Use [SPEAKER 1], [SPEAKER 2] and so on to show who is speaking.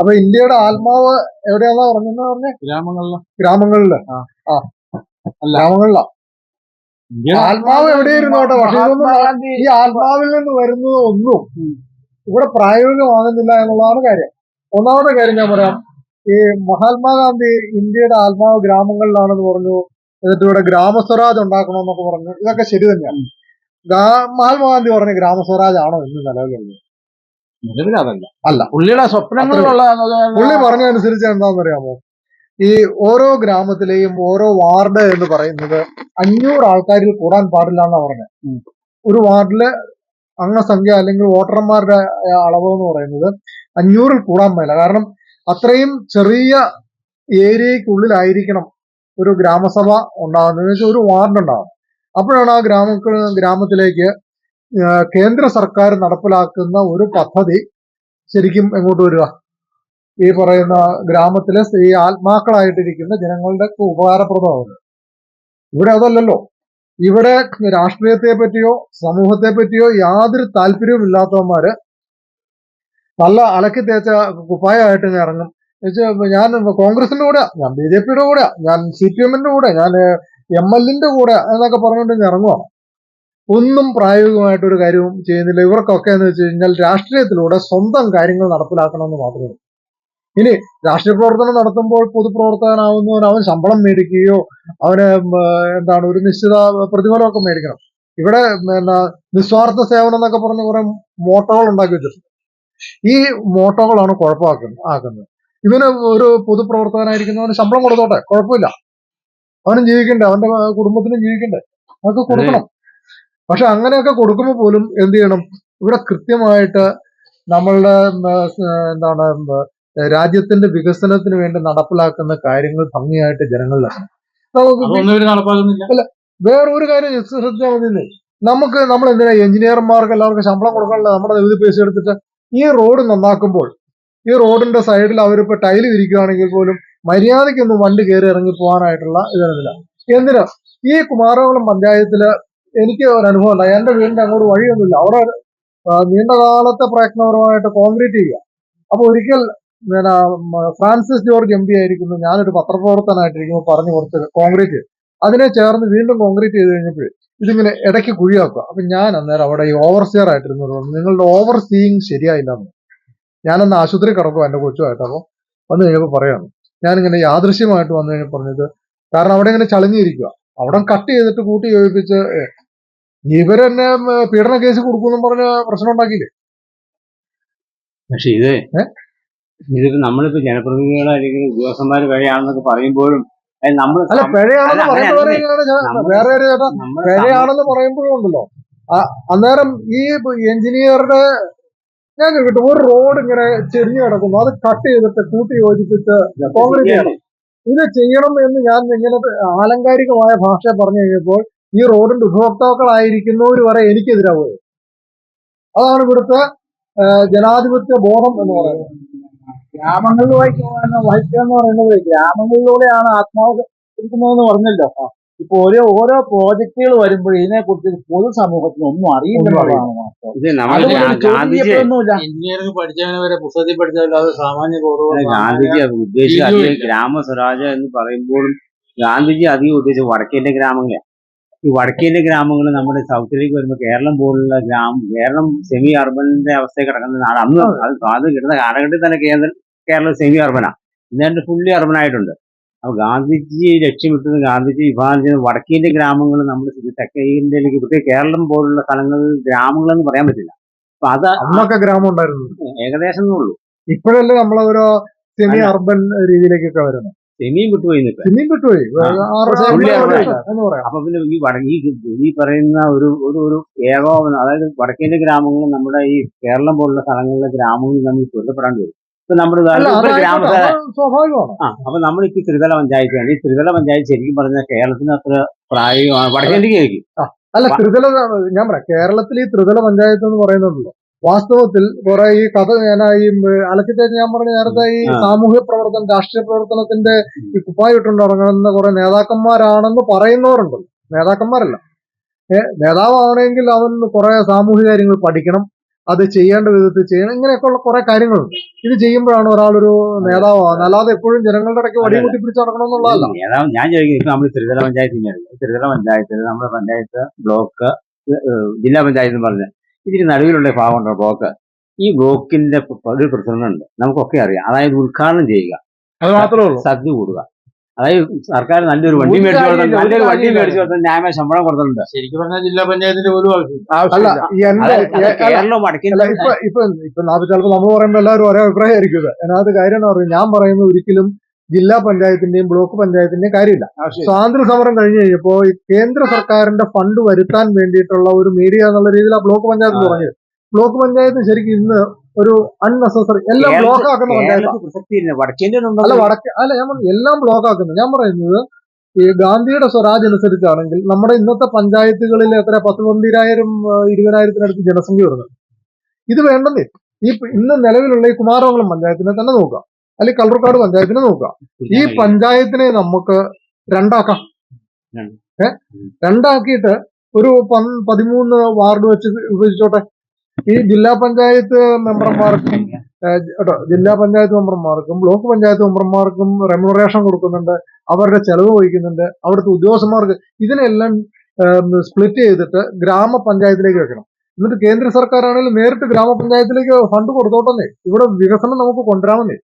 [SPEAKER 1] അപ്പൊ ഇന്ത്യയുടെ ആത്മാവ് എവിടെയാണെന്നാ പറഞ്ഞെന്ന് പറഞ്ഞേ?
[SPEAKER 2] ഗ്രാമങ്ങളിൽ.
[SPEAKER 1] ഗ്രാമങ്ങളിൽ.
[SPEAKER 2] ആ.
[SPEAKER 1] ഗ്രാമങ്ങളിലാ. ആത്മാവ് എവിടെയിരുന്നോട്ടെ പക്ഷെ ഇതൊന്നും ഈ ആത്മാവിൽ നിന്ന് വരുന്നത് ഒന്നും ഇവിടെ പ്രായോഗികമാകുന്നില്ല എന്നുള്ളതാണ് കാര്യം. ഒന്നാമത്തെ കാര്യം ഞാൻ പറയാം. ഈ മഹാത്മാഗാന്ധി ഇന്ത്യയുടെ ആത്മാവ് ഗ്രാമങ്ങളിലാണെന്ന് പറഞ്ഞു. എന്നിട്ട് ഇവിടെ ഗ്രാമസ്വരാജ് ഉണ്ടാക്കണമെന്നൊക്കെ പറഞ്ഞു. ഇതൊക്കെ ശരി തന്നെയാണ് മഹാത്മാഗാന്ധി പറഞ്ഞ ഗ്രാമസ്വരാജ് ആണോ ഇന്ന് നിലവിലുള്ളത്.
[SPEAKER 2] നിലവിൽ അതല്ല.
[SPEAKER 1] അല്ല.
[SPEAKER 2] പുള്ളിയുടെ സ്വപ്നങ്ങളിലുള്ള
[SPEAKER 1] പുള്ളി പറഞ്ഞതനുസരിച്ച് എന്താണെന്ന് അറിയാമോ ഈ ഓരോ ഗ്രാമത്തിലെയും ഓരോ വാർഡ് എന്ന് പറയുന്നത് അഞ്ഞൂറ് ആൾക്കാരിൽ കൂടാൻ പാടില്ല എന്നാ പറഞ്ഞത് ഒരു വാർഡിൽ അംഗസംഖ്യ അല്ലെങ്കിൽ വോട്ടർമാരുടെ അളവ് എന്ന് പറയുന്നത് അഞ്ഞൂറിൽ കൂടാൻ മേല കാരണം അത്രയും ചെറിയ ഏരിയക്കുള്ളിലായിരിക്കണം ഒരു ഗ്രാമസഭ ഉണ്ടാകുന്നത്. ഒരു വാർഡ് ഉണ്ടാകും അപ്പോഴാണ് ആ ഗ്രാമ ഗ്രാമത്തിലേക്ക് കേന്ദ്ര സർക്കാർ നടപ്പിലാക്കുന്ന ഒരു പദ്ധതി ശരിക്കും എങ്ങോട്ട് വരിക? ഈ പറയുന്ന ഗ്രാമത്തിലെ ഈ ആത്മാക്കളായിട്ടിരിക്കുന്ന ജനങ്ങളുടെ ഉപകാരപ്രദമാകുന്നത് ഇവിടെ അതല്ലല്ലോ. ഇവിടെ രാഷ്ട്രീയത്തെ പറ്റിയോ സമൂഹത്തെ പറ്റിയോ യാതൊരു താല്പര്യവും ഇല്ലാത്തവന്മാര് നല്ല അലക്കി തേച്ച കുപ്പായമായിട്ട് ഇറങ്ങും. ഞാൻ കോൺഗ്രസിന്റെ കൂടെ ഞാൻ ബി ജെ പിയുടെ കൂടെ ഞാൻ സി പി എമ്മിന്റെ കൂടെ ഞാൻ എം എല്ലിന്റെ കൂടെ എന്നൊക്കെ പറഞ്ഞുകൊണ്ട് ഇറങ്ങുവാണ്. ഒന്നും പ്രായോഗികമായിട്ടൊരു കാര്യവും ചെയ്യുന്നില്ല. ഇവർക്കൊക്കെ എന്ന് വെച്ച് കഴിഞ്ഞാൽ രാഷ്ട്രീയത്തിലൂടെ സ്വന്തം കാര്യങ്ങൾ നടപ്പിലാക്കണമെന്ന് മാത്രമേ ഇനി രാഷ്ട്രീയ പ്രവർത്തനം നടത്തുമ്പോൾ പൊതുപ്രവർത്തകനാവുന്നവൻ അവൻ ശമ്പളം മേടിക്കുകയോ അവന് എന്താണ് ഒരു നിശ്ചിത പ്രതിഫലമൊക്കെ മേടിക്കണം. ഇവിടെ എന്നാ നിസ്വാർത്ഥ സേവനം എന്നൊക്കെ പറഞ്ഞ് കുറെ മോട്ടോകൾ ഉണ്ടാക്കി വെച്ചിട്ടുണ്ട്. ഈ മോട്ടോകളാണ് കുഴപ്പമാക്കുന്നത് ആക്കുന്നത്. ഇവന് ഒരു പൊതുപ്രവർത്തകനായിരിക്കുന്നവന് ശമ്പളം കൊടുത്തോട്ടെ? കുഴപ്പമില്ല. അവനും ജീവിക്കണ്ടേ? അവന്റെ കുടുംബത്തിനും ജീവിക്കണ്ടേ? അതൊക്കെ കൊടുക്കണം. പക്ഷെ അങ്ങനെയൊക്കെ കൊടുക്കുമ്പോൾ പോലും എന്ത് ചെയ്യണം? ഇവിടെ കൃത്യമായിട്ട് നമ്മളുടെ എന്താണ് രാജ്യത്തിന്റെ വികസനത്തിന് വേണ്ടി നടപ്പിലാക്കുന്ന കാര്യങ്ങൾ ഭംഗിയായിട്ട്
[SPEAKER 2] ജനങ്ങളിലാണ് അല്ല
[SPEAKER 1] വേറൊരു കാര്യം ശ്രദ്ധിച്ചാൽ മതി നമുക്ക് നമ്മൾ എന്തിനാ എഞ്ചിനീയർമാർക്ക് എല്ലാവർക്കും ശമ്പളം കൊടുക്കാനുള്ള നമ്മുടെ നികുതി പൈസ എടുത്തിട്ട് ഈ റോഡ് നന്നാക്കുമ്പോൾ ഈ റോഡിന്റെ സൈഡിൽ അവരിപ്പോ ടൈൽ വിരിക്കുകയാണെങ്കിൽ പോലും മര്യാദയ്ക്കൊന്നും വണ്ടി കയറി ഇറങ്ങി പോകാനായിട്ടുള്ള ഇതൊന്നുമില്ല. എന്തിനാ? ഈ കുമാരകുളം പഞ്ചായത്തിൽ എനിക്ക് ഒരു അനുഭവം ഉണ്ടായി. എന്റെ വീടിന്റെ അങ്ങോട്ട് വഴിയൊന്നുമില്ല. അവിടെ നീണ്ടകാലത്തെ നീണ്ട കാലത്തെ പ്രയത്നപരമായിട്ട് കോൺക്രീറ്റ് ചെയ്യുക അപ്പൊ ഒരിക്കൽ പിന്നെ ഫ്രാൻസിസ് ജോർജ് എം പി ആയിരിക്കുന്നു. ഞാനൊരു പത്രപ്രവർത്തനായിട്ടിരിക്കുമ്പോൾ പറഞ്ഞു കുറച്ച് കോൺക്രീറ്റ് അതിനെ ചേർന്ന് വീണ്ടും കോൺക്രീറ്റ് ചെയ്ത് കഴിഞ്ഞപ്പോൾ ഇതിങ്ങനെ ഇടയ്ക്ക് കുഴിയാക്കുക. അപ്പൊ ഞാൻ അന്നേരം അവിടെ ഈ ഓവർസിയർ ആയിട്ടിരുന്നു. പറഞ്ഞു നിങ്ങളുടെ ഓവർ സീയിങ് ശരിയായില്ല എന്ന്. ഞാനന്ന് ആശുപത്രി കിടക്കുക എന്റെ കൊച്ചുമായിട്ട്. അപ്പോൾ വന്നു കഴിഞ്ഞപ്പോൾ പറയാണ് ഞാനിങ്ങനെ യാദൃശ്യമായിട്ട് വന്നു കഴിഞ്ഞാൽ പറഞ്ഞത് കാരണം അവിടെ ഇങ്ങനെ ചളിഞ്ഞിരിക്കുക അവിടെ കട്ട് ചെയ്തിട്ട് കൂട്ടി യോജിപ്പിച്ച് ഇവരെന്നെ പീഡന കേസ് കൊടുക്കുമെന്നും പറഞ്ഞ പ്രശ്നം ഉണ്ടാക്കിയില്ലേ?
[SPEAKER 3] പക്ഷെ ഇത്? ഇതിപ്പോ നമ്മളിപ്പോ ജനപ്രതിനിധികളോ അല്ലെങ്കിൽ ഉദ്യോഗസ്ഥന്മാര് വഴിയാണെന്നൊക്കെ പറയുമ്പോഴും നമ്മൾ
[SPEAKER 1] അല്ല പിഴയാണെന്ന്
[SPEAKER 3] പറയുന്നത്
[SPEAKER 1] വേറെ ഒരു ചേട്ടാ പിഴയാണെന്ന് പറയുമ്പോഴും ഉണ്ടല്ലോ. അന്നേരം ഈ എഞ്ചിനീയറുടെ ഞാൻ ചോദിക്കട്ടെ ഒരു റോഡ് ഇങ്ങനെ ചെരിഞ്ഞു കിടക്കുന്നു. അത് കട്ട് ചെയ്തിട്ട് കൂട്ടി യോജിപ്പിച്ച് കോൺക്രീറ്റ് ചെയ്യണം. ഇത് ചെയ്യണം എന്ന് ഞാൻ ഇങ്ങനെ ആലങ്കാരികമായ ഭാഷ പറഞ്ഞു കഴിഞ്ഞപ്പോൾ ഈ റോഡിന്റെ ഉപഭോക്താക്കളായിരിക്കുന്നവർ വരെ എനിക്കെതിരാവുക അതാണ് ഇവിടുത്തെ ജനാധിപത്യ ബോധം എന്ന് പറയുന്നത്.
[SPEAKER 2] ഗ്രാമങ്ങളിലേക്ക് വഹിക്കുക എന്ന് പറയുന്നത് ഗ്രാമങ്ങളിലൂടെയാണ് ആത്മാവ് ഇരിക്കുന്നതെന്ന് പറഞ്ഞല്ലോ. ഇപ്പൊ ഓരോ ഓരോ പ്രോജക്റ്റുകൾ വരുമ്പോൾ ഇതിനെ കുറിച്ച് പൊതുസമൂഹത്തിന് ഒന്നും
[SPEAKER 4] അറിയില്ല. പഠിച്ചവനെ വരെ പുസ്തകത്തിൽ പഠിച്ചതല്ലാതെ സാമാന്യ ബോധവും
[SPEAKER 3] ഗാന്ധിജി ഉദ്ദേശിച്ച. ഗ്രാമ സ്വരാജ് എന്ന് പറയുമ്പോഴും ഗാന്ധിജി അധികം ഉദ്ദേശിച്ച വടക്കേന്റെ ഗ്രാമങ്ങളെയാണ് ഈ വടക്കേന്റെ ഗ്രാമങ്ങൾ നമ്മുടെ സൗത്തിലേക്ക് വരുമ്പോൾ കേരളം പോലുള്ള ഗ്രാമം കേരളം സെമി അർബന്റെ അവസ്ഥയിൽ കിടക്കുന്ന നാട്. അന്ന് അത് അത് കിട്ടുന്ന കാലഘട്ടത്തിൽ തന്നെ കേന്ദ്രം കേരളം സെമി അർബനാ ഇന്നത്തെ ഫുള്ളി അർബൻ ആയിട്ടുണ്ട്. അപ്പൊ ഗാന്ധിജി ലക്ഷ്യമിട്ടത് ഗാന്ധിജി വിഭാഗം ചെയ്യുന്ന വടക്കേന്റെ ഗ്രാമങ്ങൾ നമ്മൾ തെക്കേ ഇന്ത്യയിലേക്ക് പ്രത്യേക കേരളം പോലുള്ള സ്ഥലങ്ങളിൽ ഗ്രാമങ്ങളെന്ന് പറയാൻ പറ്റില്ല. അപ്പൊ അത്
[SPEAKER 1] അന്നൊക്കെ ഗ്രാമം ഉണ്ടായിരുന്നു.
[SPEAKER 3] ഏകദേശം ഉള്ളൂ.
[SPEAKER 1] ഇപ്പോഴല്ലേ നമ്മളൊരു സെമി അർബൻ രീതിയിലേക്കൊക്കെ വരുന്നത്.
[SPEAKER 3] സെമിയും വിട്ടുപോയി അപ്പൊ പിന്നെ ഈ വട ഈ പറയുന്ന ഒരു ഒരു ഒരു ഏകോപനം അതായത് വടക്കേന്റെ ഗ്രാമങ്ങൾ നമ്മുടെ ഈ കേരളം പോലുള്ള സ്ഥലങ്ങളിലെ ഗ്രാമങ്ങളിൽ നമ്മൾ പൊരുത്തപ്പെടാൻ വരും. ഇപ്പൊ നമ്മുടെ
[SPEAKER 1] സ്വാഭാവികമാണ്.
[SPEAKER 3] ആ അപ്പൊ നമ്മളിപ്പോ ത്രിതല പഞ്ചായത്താണ് ഈ ത്രിതല പഞ്ചായത്ത് ശരിക്കും പറഞ്ഞാൽ കേരളത്തിന് അത്ര പ്രായോഗികമാണ്. വടക്കേന്ത്യക്ക്
[SPEAKER 1] അല്ല ത്രിതല ഞാൻ പറയാം കേരളത്തിൽ ഈ ത്രിതല പഞ്ചായത്ത് എന്ന് പറയുന്നുണ്ടല്ലോ. വാസ്തവത്തിൽ കുറെ ഈ കഥ ഞാൻ ഈ അലക്കിത്തേക്ക് ഞാൻ പറഞ്ഞ നേരത്തെ ഈ സാമൂഹ്യ പ്രവർത്തനം രാഷ്ട്രീയ പ്രവർത്തനത്തിന്റെ ഈ കുപ്പായി ഇട്ടുകൊണ്ട് ഇറങ്ങുന്ന കുറെ നേതാക്കന്മാരാണെന്ന് പറയുന്നവരുണ്ട്. നേതാക്കന്മാരല്ല. നേതാവാണെങ്കിൽ അവൻ കുറെ സാമൂഹിക കാര്യങ്ങൾ പഠിക്കണം അത് ചെയ്യേണ്ട വിധത്തിൽ ചെയ്യണം ഇങ്ങനെയൊക്കെയുള്ള കുറെ കാര്യങ്ങളുണ്ട്. ഇത് ചെയ്യുമ്പോഴാണ് ഒരാളൊരു നേതാവാകുന്നത്. അല്ലാതെ എപ്പോഴും ജനങ്ങളുടെ ഇടയ്ക്ക് വടി കൂട്ടി പിടിച്ച് നടക്കണമെന്നുള്ളതല്ല.
[SPEAKER 3] നേതാവ് ഞാൻ ചോദിക്കുന്നത് ഇപ്പൊ നമ്മൾ ത്രിതല പഞ്ചായത്ത് ഇങ്ങനെ ത്രിതല പഞ്ചായത്തിൽ നമ്മുടെ പഞ്ചായത്ത് ബ്ലോക്ക് ജില്ലാ പഞ്ചായത്ത് എന്ന് പറഞ്ഞ ഇതിന് നടുവിലുള്ള ഭാഗമുണ്ട് ബ്ലോക്ക്? ഈ ബ്ലോക്കിന്റെ ഒരു പ്രസിഡന്റ് ഉണ്ട് നമുക്കൊക്കെ അറിയാം. അതായത് ഉദ്ഘാടനം ചെയ്യുക.
[SPEAKER 2] അത് മാത്രമേ ഉള്ളൂ.
[SPEAKER 3] സദ്യ കൂടുക. അതായത് സർക്കാർ നല്ലൊരു വണ്ടി മേടിച്ചു നല്ലൊരു വണ്ടി. മേടിച്ചു കൊടുത്താൽ ന്യായമായ ശമ്പളം കൊടുത്തിട്ടുണ്ട്.
[SPEAKER 4] ശരിക്കും പറഞ്ഞാൽ ജില്ലാ പഞ്ചായത്തിന്റെ ഒരു ആവശ്യം
[SPEAKER 3] കേരളം
[SPEAKER 1] ഇപ്പൊ ഇപ്പൊ നമ്മൾ പറയുമ്പോൾ എല്ലാവരും ഒരേ അഭിപ്രായമായിരിക്കും അതിനകത്ത് കാര്യം എന്ന് പറഞ്ഞു ഞാൻ പറയുന്നത് ഒരിക്കലും ജില്ലാ പഞ്ചായത്തിന്റെയും ബ്ലോക്ക് പഞ്ചായത്തിന്റെയും കാര്യമില്ല. സ്വാതന്ത്ര്യ സമരം കഴിഞ്ഞു കഴിഞ്ഞപ്പോ കേന്ദ്ര സർക്കാരിന്റെ ഫണ്ട് വരുത്താൻ വേണ്ടിയിട്ടുള്ള ഒരു മീഡിയ എന്നുള്ള രീതിയിൽ ആ ബ്ലോക്ക് പഞ്ചായത്ത് തുടങ്ങിയത്. ബ്ലോക്ക് പഞ്ചായത്ത് ശരിക്കും ഇന്ന് ഒരു അൺനെസസറി എല്ലാം ബ്ലോക്ക് ആക്കുന്ന
[SPEAKER 3] പഞ്ചായത്ത്.
[SPEAKER 1] അല്ല വടക്ക് അല്ല ഞാൻ പറഞ്ഞു, എല്ലാം ബ്ലോക്ക് ആക്കുന്നത് ഞാൻ പറയുന്നത് ഈ ഗാന്ധിയുടെ സ്വരാജ് അനുസരിച്ചാണെങ്കിൽ നമ്മുടെ ഇന്നത്തെ പഞ്ചായത്തുകളിൽ എത്ര? പത്ത് പന്തിരായിരം ഇരുപതിനായിരത്തിനടുത്ത് ജനസംഖ്യ വരുന്നത് ഇത് വേണ്ടെന്നേ. ഈ ഇന്ന് നിലവിലുള്ള ഈ കുമാരമംഗലം പഞ്ചായത്തിനെ തന്നെ നോക്കാം അല്ലെങ്കിൽ കളർക്കാട് പഞ്ചായത്തിനെ നോക്കുക ഈ പഞ്ചായത്തിനെ നമുക്ക് രണ്ടാക്കാം. ഏ? രണ്ടാക്കിയിട്ട് ഒരു പതിമൂന്ന് വാർഡ് വെച്ച് വിഭജിച്ചോട്ടെ ഈ ജില്ലാ പഞ്ചായത്ത് മെമ്പർമാർക്കും കേട്ടോ ജില്ലാ പഞ്ചായത്ത് മെമ്പർമാർക്കും ബ്ലോക്ക് പഞ്ചായത്ത് മെമ്പർമാർക്കും റെമ്യൂണറേഷൻ കൊടുക്കുന്നുണ്ട്. അവരുടെ ചെലവ് വഹിക്കുന്നുണ്ട്. അവിടുത്തെ ഉദ്യോഗസ്ഥന്മാർക്ക് ഇതിനെല്ലാം സ്പ്ലിറ്റ് ചെയ്തിട്ട് ഗ്രാമപഞ്ചായത്തിലേക്ക് വെക്കണം. എന്നിട്ട് കേന്ദ്ര സർക്കാരാണെങ്കിൽ നേരിട്ട് ഗ്രാമപഞ്ചായത്തിലേക്ക് ഫണ്ട് കൊടുത്തോട്ടെന്നേ. ഇവിടെ വികസനം നമുക്ക് കൊണ്ടുവരാമെന്നേ.